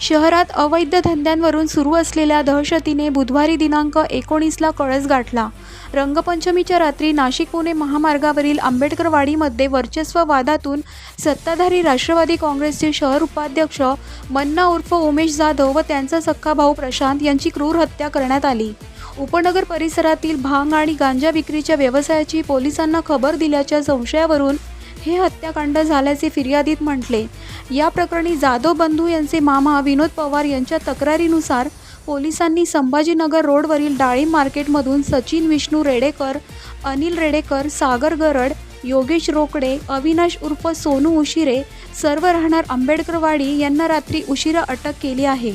शहरात अवैध धंद्यांवरून सुरू असलेल्या दहशतीने बुधवारी दिनांक एकोणीसला कळस गाठला. रंगपंचमीच्या रात्री नाशिक पुणे महामार्गावरील आंबेडकरवाडीमध्ये वर्चस्व वादातून सत्ताधारी राष्ट्रवादी काँग्रेसचे शहर उपाध्यक्ष मन्ना उर्फ उमेश जाधव व त्यांचा सख्खा भाऊ प्रशांत यांची क्रूर हत्या करण्यात आली. उपनगर परिसरातील भांग आणि गांजा विक्रीच्या व्यवसायाची पोलिसांना खबर दिल्याच्या संशयावरून हे हत्याकांड झाल्याचे फिर्यादीत म्हटले. या प्रकरणी जाधव बंधू यांचे मामा विनोद पवार यांच्या तक्रारीनुसार पोलिसांनी संभाजीनगर रोडवरील डाळिंब मार्केटमधून सचिन विष्णू रेडेकर अनिल रेडेकर सागर गरड योगेश रोकडे अविनाश उर्फ सोनू उशिरे सर्व राहणार आंबेडकरवाडी यांना रात्री उशिरा अटक केली आहे.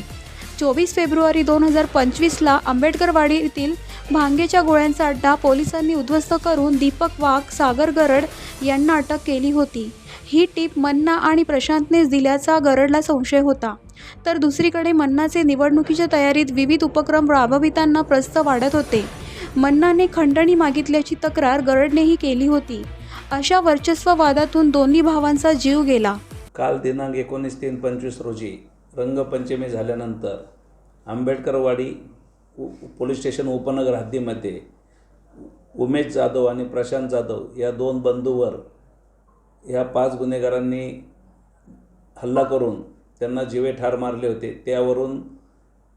चोवीस फेब्रुवारी दोन हजार पंचवीसला आंबेडकरवाडीतील येथील भांगेच्या गोळ्यांचा अड्डा पोलिसांनी उद्ध्वस्त करून दीपक वाघ सागर गरड यांना अटक केली होती. ही टीप मन्ना आणि प्रशांतनेच दिल्याचा गरडला संशय होता. तर दुसरीकडे मन्नाचे निवडणुकीच्या तयारीत विविध उपक्रम राबविताना प्रस्त वाढत होते. मन्नाने खंडणी मागितल्याची तक्रार गरडनेही केली होती. अशा वर्चस्व वादातून दोन्ही भावांचा जीव गेला. काल दिनांक एकोणीस तीन पंचवीस रोजी रंगपंचमी झाल्यानंतर आंबेडकरवाडी पोलीस स्टेशन उपनगर हद्दीमध्ये उमेश जाधव आणि प्रशांत जाधव या दोन बंधूवर ह्या पाच गुन्हेगारांनी हल्ला करून त्यांना जीवे ठार मारले होते. त्यावरून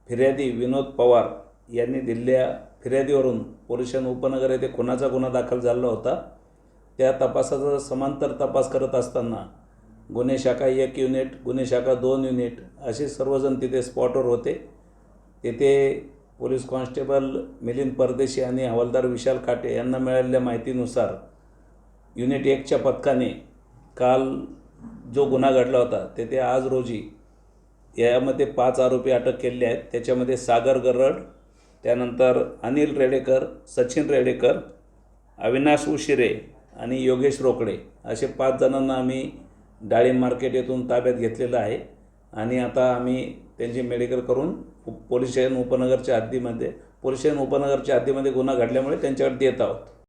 फिर्यादी विनोद पवार यांनी दिलेल्या फिर्यादीवरून पोलीस स्टेशन उपनगर येथे खुनाचा गुन्हा दाखल झाला होता. त्या तपासाचा समांतर तपास करत असताना गुन्हे शाखा एक युनिट गुन्हे शाखा दोन युनिट असे सर्वजण तिथे स्पॉटवर होते. तेथे पोलीस कॉन्स्टेबल मिलिंद परदेशी आणि हवालदार विशाल काटे यांना मिळालेल्या माहितीनुसार युनिट एकच्या पथकाने काल जो गुन्हा घडला होता तेथे आज रोजी यामध्ये पाच आरोपी अटक केलेले आहेत. त्याच्यामध्ये सागर गरड त्यानंतर अनिल रेडेकर सचिन रेडेकर अविनाश उशिरे आणि योगेश रोकडे असे पाच जणांना आम्ही डाळिंब मार्केट येथून ताब्यात घेतलेलं आहे. आणि आता आम्ही त्यांची मेडिकल करून पोलीस पोलीस स्टेशन उपनगरच्या हद्दीमध्ये पोलीस स्टेशन उपनगरच्या हद्दीमध्ये गुन्हा घडल्यामुळे त्यांच्याकडे देत आहोत.